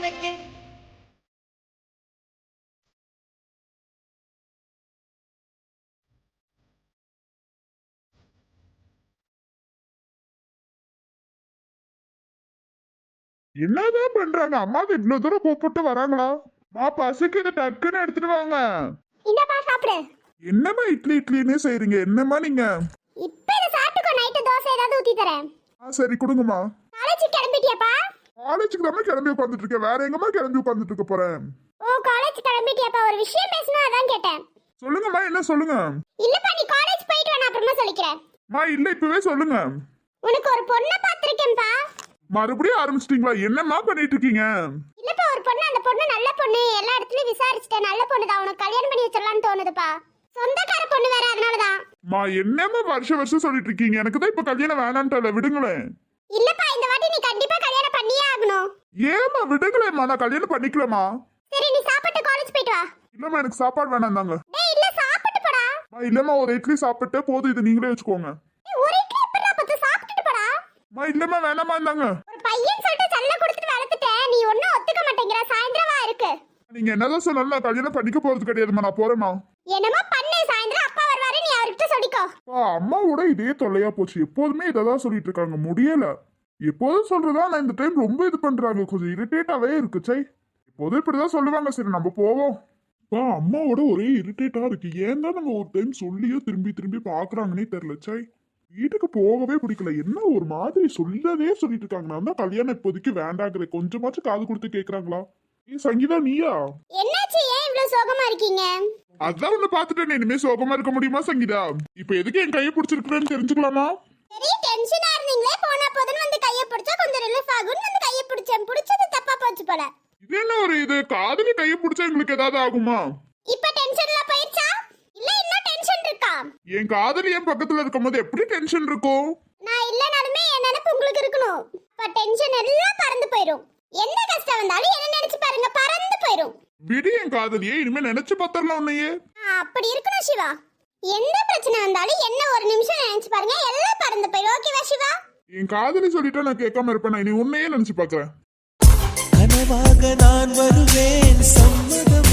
எனக்கு. என்னதான் பண்றாங்க? அம்மாவை இவ்வளவு தூரம் கூப்பிட்டு வராங்களா? மா பசிக்குது டக்குன்னு எடுத்துட்டு வாங்க. இந்தப்பா சாப்பிடு. என்னம்மா இட்லி இட்லின்னே செய்றீங்க? என்னம்மா நீங்க? இப்ப இதை சாப்பிட்டுக்கோ நைட்டு தோசை ஏதாவது ஊத்தி தரேன். ஆ சரி கொடுங்கம்மா. காலேஜ் கிளம்பிட்டியாப்பா. காலேஜுக்கு தான் கிளம்பி உட்காந்துட்டு இருக்கேன் வேற எங்கம்மா கிளம்பி உட்காந்துட்டு இருக்க போறேன் ஓ காலேஜ் கிளம்பிட்டியாப்பா ஒரு விஷயம் பேசணும் அதான் கேட்டேன். சொல்லுங்கம்மா என்ன சொல்லுங்க? இல்லப்பா நீ காலேஜ் போயிட்டு வா அப்புறமா சொல்லிக்கிறேன். மா இல்ல இப்பவே சொல்லுங்க. உனக்கு ஒரு பொண்ணை பார்த்திருக்கேன்ப்பா. மறுபடியும் ஆரம்பிச்சிட்டீங்களா? என்னம்மா பண்ணிட்டு இருக்கீங்க இல்லப்பா ஒரு பொண்ணு அந்த பொண்ணு நல்ல பொண்ணு. எல்லா இடத்துலயும் விசாரிச்சுட்டேன். நல்ல பொண்ணு தான் உனக்கு கல்யாணம் பண்ணி வச்சிடலாம்னு தோணுதுப்பா. சொந்தக்கார பொண்ணு வேற அதனாலதான். மா என்னம்மா வருஷம் வருஷம் சொல்லிட்டு இருக்கீங்க எனக்கு தான் இப்ப கல்யாணம் வேணான்ட்டல விடுங்களேன். இல்லப்பா இந்த வாட்டி நீ கண்டிப்பா கல்யாணம் பண்ணியே ஆகணும். ஏம்மா விடுங்களேம்மா நான் கல்யாணம் பண்ணிக்கலமா சரி நீ சாப்பிட்டு காலேஜ் போயிட்டு வா. இல்லம்மா எனக்கு சாப்பாடு வேணாம் தாங்க. டேய் இல்ல சாப்பிட்டு போடா. மா இல்லம்மா ஒரு இட்லி சாப்பிட்டு போதும் இது நீங்களே வச்சுக்கோங்க. டேய், ஒரு இட்லி எப்படிடா பத்து? சாப்பிட்டுட்டு போடா. மா இல்லம்மா வேணாமா இருந்தாங்க ஒரு பையன் சொல்லிட்டு செல்ல கொடுத்துட்டு வளர்த்துட்டேன். நீ ஒன்னும் ஒத்துக்க மாட்டேங்கிற. சாயந்தரம் இருக்கு. நீங்க என்னதான் சொன்னாலும் நான் கல்யாணம் பண்ணிக்க போறது கிடையாதும்மா நான் போறேம்மா. என்னமோ பண்ணு? சாயந்தரம் அப்பா வருவாரு நீ அவர்கிட்ட சொல்லிக்கோ. அப்பா, அம்மாவோட இதே தொல்லையா போச்சு. எப்போதுமே இதை தான் சொல்லிட்டு இருக்காங்க. முடியல. எப்போதும் சொல்றதா நான் இந்த டைம் ரொம்ப இது பண்றாங்க. கொஞ்சம் இரிட்டேட்டாவே இருக்கு சை. எப்போதும் இப்படிதான் சொல்லுவாங்க. சரி நம்ம போவோம். அப்பா அம்மாவோட ஒரே இரிட்டேட்டா இருக்கு. ஏன் தான் நம்ம ஒரு டைம் சொல்லியோ திரும்பி திரும்பி பாக்குறாங்கன்னே தெரியல சை. வீட்டுக்கு போகவே பிடிக்கல. என்ன ஒரு மாதிரி சொல்லதே சொல்லிட்டு இருக்காங்க. நான் தான் கல்யாணம் இப்போதைக்கு வேண்டாங்கிறேன். கொஞ்சமாச்சும் காது கொடுத்து கேக்குறாங்களா? ஏ சங்கீதா நீயா? என்னாச்சு? ஏன் இவ்வளவு சோகமா இருக்கீங்க? அதான் உன்னை பார்த்துட்டு இனிமே சோகமா இருக்க முடியுமா சங்கீதா? இப்ப எதுக்கு என் கையை பிடிச்சிருக்கிறேன்னு தெரிஞ்சுக்கலாமா? பெரிய டென்ஷனா இருந்தீங்களே? போனா போதுன்னு வந்து கைய பிடிச்சா கொஞ்சம் ரிலீஃப் ஆகும்னு வந்து கைய பிடிச்சேன். பிடிச்சது தப்பா போச்சு போல. இது என்ன ஒரு இது? காதலி கையை பிடிச்சா எங்களுக்கு ஏதாவது ஆகுமா? இப்ப டென்ஷன்ல போயிடுச்சா இல்ல இன்னும் டென்ஷன் இருக்கா? என் காதலி என் பக்கத்துல இருக்கும்போது எப்படி டென்ஷன் இருக்கும்? நான் இல்லனாலுமே என் நினைப்பு உங்களுக்கு இருக்கணும். அப்ப டென்ஷன் எல்லாம் பறந்து போயிடும் என்ன கஷ்டம் வந்தாலும் என்ன நினைச்சு பாருங்க பறந்து போயிடும் விடி என் காதலியே இனிமே நினைச்சு பார்த்தரலாம் உன்னையே. அப்படி இருக்கணும் சிவா. எந்த பிரச்சனை வந்தாலும் என்ன ஒரு நிமிஷம் நினைச்சு பாருங்க. எல்லாம் பறந்து போயிடும் ஓகேவா சிவா? என் காதலி சொல்லிட்டா நான் கேட்காம இருப்பேன்? நான் இனி உன்னையே நினைச்சு பாக்குறேன் கனவாக நான் வருவேன். சம்மதமா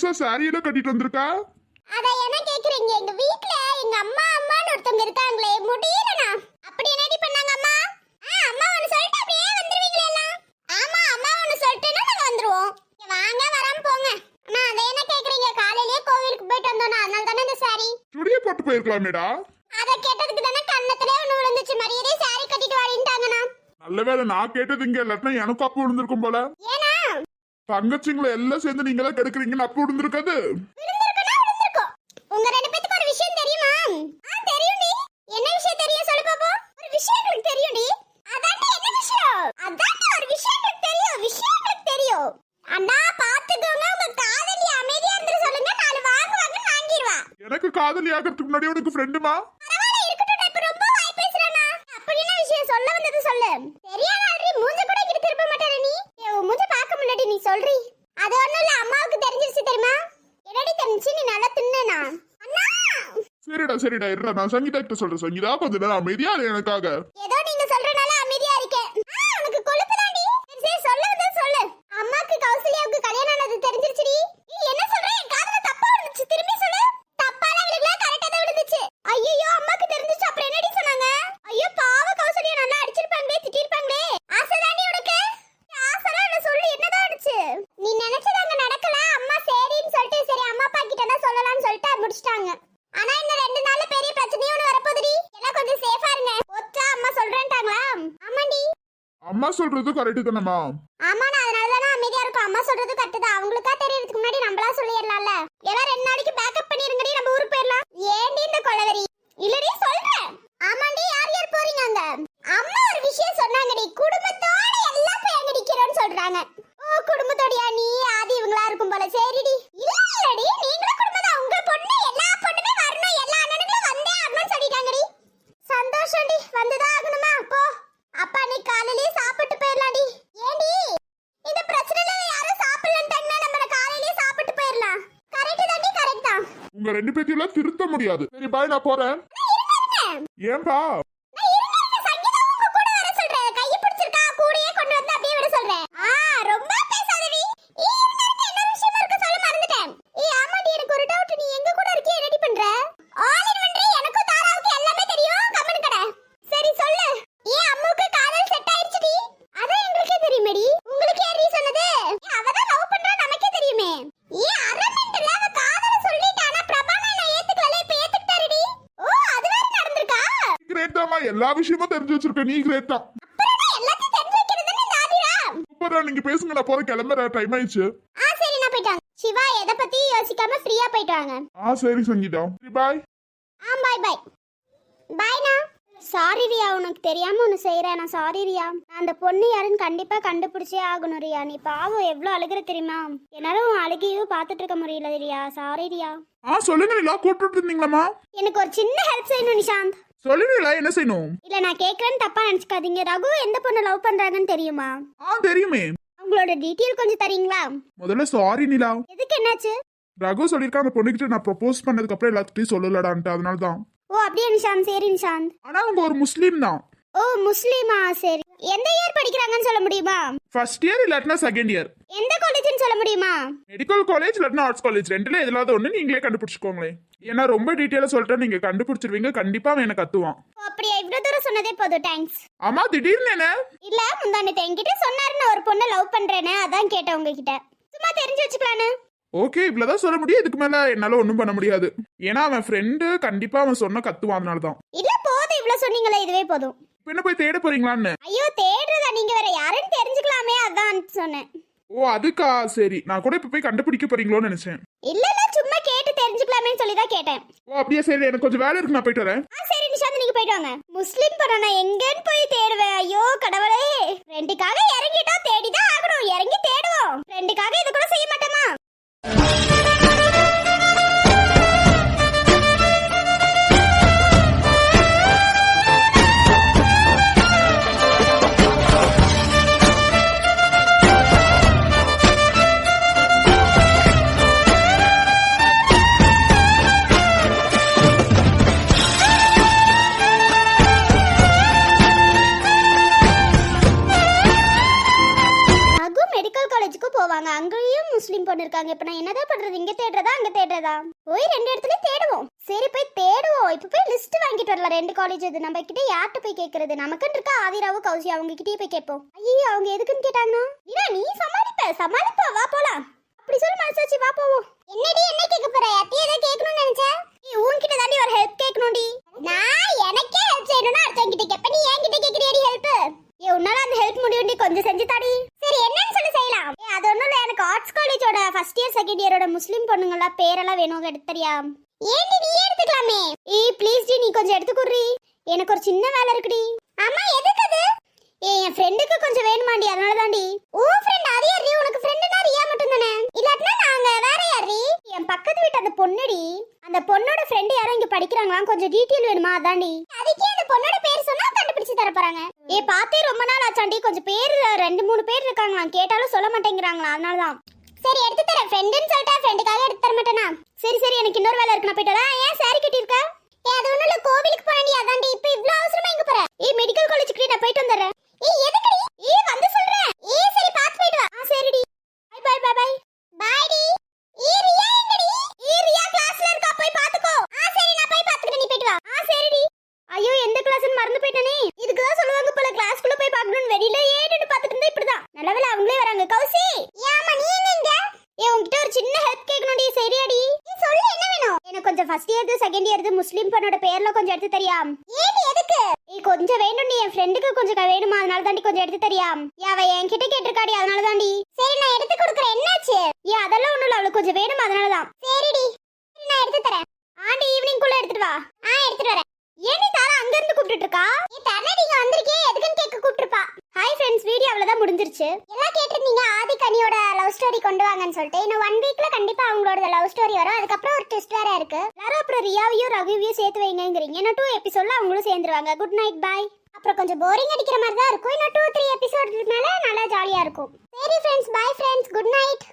புதுசா சாரியெல்லாம் கட்டிட்டு வந்திருக்கா? அத என்ன கேக்குறீங்க? எங்க வீட்ல எங்க அம்மா அம்மான்னு ஒருத்தவங்க இருக்காங்களே முடியலண்ணா. அப்படி என்னடி பண்ணாங்க அம்மா? ஆ அம்மா ஒன்னு சொல்லிட்டு அப்படியே வந்துருவீங்களே எல்லாம். ஆமா அம்மா ஒன்னு சொல்லிட்டேன்னா நாங்க வந்துருவோம். வாங்க வராம போங்க. அண்ணா அதை என்ன கேக்குறீங்க? காலையிலேயே கோவிலுக்கு போயிட்டு வந்தோம்னா அதனால தானே இந்த சாரி சுடிய போட்டு போயிருக்கலாமேடா. அத கேட்டதுக்கு தானே கண்ணத்திலே ஒண்ணு விழுந்துச்சு. மரியாதை சாரி கட்டிட்டு வாடிட்டாங்கண்ணா நல்ல வேளை நான் கேட்டது இங்க இல்லாட்டினா எனக்கும் அப்போ விழுந்திருக்கும் போல. ஏனா தங்கச்சிங்களை எல்லாம் சேர்ந்து நீங்க தான் கெடுக்குறீங்கன்னு அப்போ விழுந்திருக்காது உங்க ரெண்டு பேத்துக்கு ஒரு விஷயம் தெரியுமா? ஆ தெரியும்டி. என்ன விஷயம் தெரியும் சொல்லு பாப்போம். ஒரு விஷயம் எனக்கு தெரியும்டி. அதான்டி என்ன விஷயம்? அதான்டி ஒரு விஷயம் தெரியும். விஷயம் எனக்கு தெரியும். அண்ணா பாத்துக்கோங்க. உங்க காதலி அமைதியா இருந்து சொல்லுங்க. நாலு வாங்கு வாங்க வாங்கிடுவா. எனக்கு காதலி ஆகிறதுக்கு முன்னாடி உனக்கு ஃப்ரெண்டுமா பரவாயில்ல இருக்கட்டும் நான் இப்ப ரொம்ப வாய் பேசுறேனா அப்படி என்ன விஷயம் சொல்ல வந்தது சொல்லு தெரியாத ஆல்ரெடி மூஞ்ச கூட இங்கிட்டு திருப்ப மாட்டாரு நீ ஏய், உன் மூஞ்ச பார்க்க முன்னாடி நீ சொல்றி அது ஒண்ணும் இல்ல அம்மாவுக்கு தெரிஞ்சிருச்சு தெரியுமா என்னடி தெரிஞ்சு நீ நல்லா தின்னனா அண்ணா சரிடா இருடா நான் சங்கீதா கிட்ட சொல்றேன் சங்கீதா. கொஞ்ச நேரம் அமைதியா எனக்காக. ஏதோ நீங்க சொல்ற அமைதியா இருக்கேன் ஆ, உனக்கு கொழுப்பு தாண்டி சரி சரி சொல்ல வந்தது சொல்லு அம்மாக்கு கௌசல்யாவுக்கு கல்யாணம் ஆனது தெரிஞ்சிருச்சுடி நீ என்ன சொல்ற என் காதுல தப்பா விழுந்துச்சு திரும்பி சொல்லு தப்பால விழுகல கரெக்டா தான் விழுந்துச்சு ஐயோ அம்மாக்கு தெரிஞ்சிச்சு அப்புறம் என்னடி சொன்னாங்க ஐயோ பாவ கௌசல்யா நல்லா அடிச்சிருப்பாங்களே திட்டிருப்பாங்களே ஆசை தாண்டி உனக்கு ஆசைலாம் என்ன சொல்லு என்னதான் ஆச்சு நீ நினைச்சது அங்க நடக்கல அம்மா சரின்னு சொல்லிட்டு சரி அம்மா அப்பா கிட்ட தான் சொல்லலாம்னு சொல்லிட்டு முடிச்சிட்டாங்க ஆனா இன்னும் ரெண்டு நாள்ல பெரிய பிரச்சனையும் ஒண்ணு வரப்போகுதுடி எல்லாம் கொஞ்சம் சேஃபா இருங்க ஒச்சா அம்மா சொல்றேன்ட்டாங்களா ஆமாண்டி அம்மா சொல்றது கரெக்ட் தானம்மா? ஆமா நான் அதனால தான் அமைதியா இருக்கும் அம்மா சொல்றது கரெக்ட் தான். அவங்களுக்கா தெரியறதுக்கு முன்னாடி நம்மளா சொல்லிடலாம்ல. எல்லாம் ரெண்டு நாளைக்கு பேக்கப் பண்ணிருங்கடி நம்ம ஊருக்கு போயிடலாம். ஏண்டி இந்த கொலவெறி? இல்லடி சொல்றேன் ஆமாண்டி யார் யார் போறீங்க அங்க? அம்மா ஒரு விஷயம் சொன்னாங்கடி. குடும்பத்தோட எல்லாம் போய் அங்க நிக்கிறோம்னு சொல்றாங்க. ஓ குடும்பத்தோடயா? நீ ஆதி இவங்களா இருக்கும் போல. சரி இல்ல இல்லடி நீங்களும் குடும்பம் தான் உங்க பொண்ணு எல்லா பொண்ணுமே வரணும் எல்லா அண்ணனுங்களும் வந்தே ஆகணும்னு சொல்லிட்டாங்கடி சந்தோஷம்டி வந்துதான் ஆகணுமா போ அப்பா நீ காலையிலேயே சாப்பிட்டு போயிடலாம்டி ஏண்டி இந்த பிரச்சனையில யாரும் சாப்பிடலன்ட்டாங்கன்னா நம்ம காலையிலேயே சாப்பிட்டு போயிடலாம் கரெக்ட் தாண்டி கரெக்ட் தான் உங்க ரெண்டு பேத்தையும் எல்லாம் திருத்த முடியாது. சரி பாய் நான் போறேன். ஏன்பா நான் இருங்க, இருங்க, சங்கீதா உங்க கூட வர சொல்றேன். கையை பிடிச்சிருக்கா, கூடயே கொண்டு வந்து அப்படியே விட சொல்றேன். ஆ, ரொம்ப பேசாதடி. ஏய், இருங்க, இருங்க, இன்னொரு விஷயம் இருக்கு, சொல்ல மறந்துட்டேன். ஏய், ஆமாடி, எனக்கு ஒரு doubt. நீ எங்க கூட இருக்கியே, என்னடி பண்ற? All in one டி, எனக்கும் தாராவுக்கும் எல்லாமே தெரியும். கம்முனு கடை. சரி, சொல்லு. ஏன் அம்முக்கு காதல் set ஆயிடுச்சுடி? அதான் எங்களுக்கே தெரியுமேடி. உங்களுக்கு யாருடி சொன்னது? ஏய், அவ தான் love பண்றா, நமக்கே தெரியுமே. ஏன் அரை minute-ல அவ காதல சொல்லிட்டானா, பிரபானா நான் ஏத்துக்கல, இப்ப ஏத்துக்கிட்டாருடி. ஓ, அது வேற நடந்திருக்கா கிரேட் தான்மா எல்லா விஷயமும் தெரிஞ்சு வச்சிருக்க நீ கிரேட் தான் சூப்பரா நீங்க பேசுங்க நான் போற கிளம்புற டைம் ஆயிடுச்சு. சிவா எதை பத்தி யோசிக்காம ஃப்ரீயா போயிட்டு வாங்க. ஆ சரி சங்கீதா. பாய் ஆ பாய் பாய் பாய்னா சாரி ரியா உனக்கு தெரியாம ஒன்று செய்கிறேன் நான் சாரி ரியா. நான் அந்த பொண்ணு யாருன்னு கண்டிப்பா கண்டுபிடிச்சே ஆகணும் ரியா. நீ பாவம் எவ்வளோ அழுகுற தெரியுமா? என்னால உன் அழுகையும் பார்த்துட்டு இருக்க முடியல ரியா. சாரி ரியா. ஆ சொல்லுங்க நிலா கூப்பிட்டு இருந்தீங்களாமா எனக்கு ஒரு சின்ன ஹெல்ப் செய்யணும் நிஷாந்த். சொல்லுங்க நிலா என்ன செய்யணும்? இல்ல நான் கேட்கறேன்னு தப்பா நினைச்சுக்காதீங்க. ரகு எந்த பொண்ணை லவ் பண்றாங்கன்னு தெரியுமா? ஆ தெரியுமே. அவங்களோட டீட்டெயில் கொஞ்சம் தரீங்களா? முதல்ல சாரி நிலா. எதுக்கு என்னாச்சு? ரகு சொல்லியிருக்கா அந்த பொண்ணுகிட்ட நான் ப்ரப்போஸ் பண்ணதுக்கு அப்புறம் எல்லாத்துக்கிட்டையும் சொல்லலடான்ட்டு. அதனால தான் ஓ அப்படியே நிஷாந்த்? சரி நிஷாந்த். ஆனா அவங்க ஒரு முஸ்லீம் தான். ஓ முஸ்லீமா? சரி. எந்த இயர் படிக்கிறாங்கன்னு சொல்ல முடியுமா? ஃபர்ஸ்ட் இயர் இல்லாட்டினா செகண்ட் இயர் எந்த காலேஜ்னு சொல்ல முடியுமா? மெடிக்கல் காலேஜ் இல்லாட்டினா ஆர்ட்ஸ் காலேஜ் ரெண்டுல எதுலாவது ஒன்று நீங்களே கண்டுபிடிச்சுக்கோங்களேன். ஏன்னா ரொம்ப டீட்டெயிலாக சொல்லிட்டா நீங்க கண்டுபிடிச்சிருவீங்க கண்டிப்பா அவன் எனக்கு கத்துவான். ஓ அப்படியா? இவ்வளவு தூரம் சொன்னதே போதும் தேங்க்ஸ் ஆமா திடீர்னு என்ன? இல்ல முந்தானத்தை என்கிட்ட சொன்னாரு நான் ஒரு பொண்ணை லவ் பண்றேன்னு அதான் கேட்டேன் உங்ககிட்ட. சும்மா தெரிஞ்சு வச்சுக்கலான்னு. ஓகே இவ்வளவுதான் சொல்ல முடியும். இதுக்கு மேல என்னால ஒன்றும் பண்ண முடியாது. ஏன்னா அவன் ஃப்ரெண்டு கண்டிப்பா அவன் சொன்ன கத்துவான் அதனால தான் இல்ல போதும் இவ்வளவு சொன்னீங்களே இதுவே போதும். இப்ப என்ன போய் தேட போறீங்களான்னு? ஐயோ தேடுறதா? நீங்க வேற யாருன்னு தெரிஞ்சுக்கலாமே அதான் சொன்னேன். ஓ அதுக்கா சரி. நான் கூட இப்ப போய் கண்டுபிடிக்க போறீங்களோன்னு நினைச்சேன். இல்ல இல்ல சும்மா கேட்டு தெரிஞ்சுக்கலாமேன்னு சொல்லி தான் கேட்டேன். ஓ அப்படியே சரி. எனக்கு கொஞ்சம் வேலை இருக்கு. நான் போயிட்டு வரேன். ஆ சரி நிஷாந்த் நீங்க போயிட்டு வாங்க. முஸ்லிம் படம் நான் எங்கன்னு போய் தேடுவேன். ஐயோ கடவுளே. ரெண்டுக்காக இறங்கிட்டா தேடிதான் ஆகணும். இறங்கி தேடுவோம். ரெண்டுக்காக இது கூட செய்ய மாட்டோமா? காலேஜுக்கு போவாங்க. அங்கேயும் முஸ்லீம் பொண்ணு இருக்காங்க. இப்போ நான் என்னதான் பண்றது? இங்க தேடுறதா? அங்க தேடுறதா? போய் ரெண்டு இடத்துல தேடுவோம். சரி போய் தேடுவோம். இப்போ போய் லிஸ்ட் வாங்கிட்டு வரலாம். ரெண்டு காலேஜ் இது. நம்ம கிட்ட யார்கிட்ட போய் கேட்கறது நமக்குன்னு இருக்கா ஆதிராவும் கௌசி அவங்க கிட்டயே போய் கேட்போம். ஐயோ அவங்க எதுக்குன்னு கேட்டாங்கன்னா நீ சமாளிப்ப. சமாளிப்ப. வா போலாம். அப்படி சொல்லி மனசாச்சு வா போவோம். என்னடி என்ன கேட்க போற அத்தையே ஏதோ கேட்கணும்னு நினைச்சேன் நீ உன்கிட்ட தாண்டி ஒரு ஹெல்ப் கேட்கணும்டி நான் எனக்கே ஹெல்ப் செய்யணும்னா அடுத்தவங்க கிட்ட கேப்ப நீ என்கிட்ட கேக்குறியடி ஹெல்ப் ஏ உன்னால அந்த ஹெல்ப் முடியும்டி கொஞ்சம் செஞ்சு தாடி சரி என்னன்னு சொல்லி செய்யலாம் ஏ அது ஒண்ணும் இல்ல எனக்கு ஆர்ட்ஸ் காலேஜோட ஃபர்ஸ்ட் இயர் செகண்ட் இயரோட முஸ்லீம் பொண்ணுங்களா பேரெல்லாம் வேணும் எடுத்து தெரியா ஏன்டி நீ எடுத்துக்கலாமே ஏய் ப்ளீஸ் டி நீ கொஞ்சம் எடுத்துக்குறி எனக்கு ஒரு சின்ன வேலை இருக்குடி. அம்மா எதுக்கு அது? என் ஃப்ரெண்டுக்கு கொஞ்சம் வேணுமாண்டி அதனால தாண்டி ஓ ஃப்ரெண்ட் அது நீ உனக்கு ஃப்ரெண்டுனா ரியா மட்டும் தானே இல்லாட்டினா நாங்க வேற யாரு என் பக்கத்து வீட்டு அந்த பொண்ணுடி. அந்த பொண்ணோட ஃப்ரெண்டு யாரோ இங்க படிக்கிறாங்களாம். கொஞ்சம் டீட்டெயில் வேணுமா அதாண்டி. அதுக்கே அந்த பொண்ணோட பேர் சொன்னா கண்டுபிடிச்சு தர போறாங்க. ஏ பார்த்தே ரொம்ப நாள் ஆச்சாண்டி. கொஞ்சம் பேர் ரெண்டு மூணு பேர் இருக்காங்களாம். கேட்டாலும் சொல்ல மாட்டேங்கிறாங்களா அதனால தான் சரி எடுத்து தரேன். ஃப்ரெண்டுன்னு சொல்லிட்டா ஃப்ரெண்டுக்காக எடுத்து தர மாட்டேனா? சரி சரி எனக்கு இன்னொரு வேலை இருக்கு நான் போயிட்டு ஏன் சாரி கட்டியிருக்கேன் அது கோவிலுக்கு போறேன்டி அதான்டி இவ்ளோ அவசரமா எங்க போற? ஏய் மெடிக்கல் காலேஜுக்கு நான் போயிட்டு வந்துடுறேன். ஏய் எதுக்குடி? ஏய் வந்து சொல்றேன் ஏய் சரி பாத்து போயிட்டு வா. சரிடி. Bye bye bye bye bye D. Riya எங்கடி ஏய் ரியா கிளாஸ்ல இருக்கா போய் பாத்துக்கோ ஆ சரி நான் போய் பாத்துக்கிறேன் நீ போயிட்டு வா ஆ சரிடி ஐயோ எந்த கிளாஸ்னு மறந்து போயிட்டனே இதுக்கு தான் சொல்லுவாங்க போல கிளாஸ்க்குள்ள போய் பார்க்கணும்னு வெளியில ஏறிட்டு பார்த்துட்டு இருந்தா இப்படிதான் நல்லவேளை அவங்களே வராங்க கௌசி ஏமா நீ என்ன இங்க ஏ உன்கிட்ட ஒரு சின்ன ஹெல்ப் கேட்கணும்டி சரியாடி நீ சொல்லு என்ன வேணும் எனக்கு கொஞ்சம் ஃபர்ஸ்ட் இயர் செகண்ட் இயர் முஸ்லீம் பொண்ணோட பேர்ல கொஞ்சம் எடுத்து தெரியாம் ஏன் எதுக்கு? நீ கொஞ்சம் வேணும் நீ. என் ஃப்ரெண்டுக்கு கொஞ்சம் வேணுமா? அதனால தாண்டி கொஞ்சம் எடுத்து தெரியாம் அவ என்கிட்ட கேட்டிருக்காடி. அதனால தாண்டி சரி நான் எடுத்து கொடுக்குறேன். என்னாச்சு? ஏ அதெல்லாம் ஒண்ணும் இல்ல. அவளுக்கு கொஞ்சம் வேணுமா? அதனால தான் சரிடி. சரி, நான் எடுத்து தரேன். ஆண்டி ஈவினிங் குள்ள எடுத்துட்டு வா. ஆ எடுத்துட்டு வரேன். ஏன் நீ தாரா அங்க இருந்து கூப்பிட்டு இருக்கா? நீ தரல நீங்க வந்திருக்கே எதுக்குன்னு கேட்க கூப்பிட்டுருப்பா. ஹாய் ஃப்ரெண்ட்ஸ் வீடியோ அவ்வளவுதான் முடிஞ்சிருச்சு. எல்லாம் கேட்டிருந்தீங்க ஆதி கனியோட லவ் ஸ்டோரி கொண்டு வாங்கன்னு சொல்லிட்டு. இன்னும் ஒன் வீக்ல கண்டிப்பா அவங்களோட லவ் ஸ்டோரி வரும். அதுக்கப்புறம் ஒரு ட்விஸ்ட் வேற இருக்கு. எல்லாரும் அப்புறம் ரியாவையும் ரகுவையும் சேர்த்து வைங்கிறீங்க இன்னும் டூ எபிசோட்ல அவங்களும் சேர்ந்துருவாங்க. குட் நைட் பாய் அப்புறம் கொஞ்சம் போரிங் அடிக்கிற மாதிரி தான் இருக்கும். இன்னும் டூ த்ரீ எபிசோட் மேல நல்லா ஜாலியா இருக்கும். சரி friends bye friends good night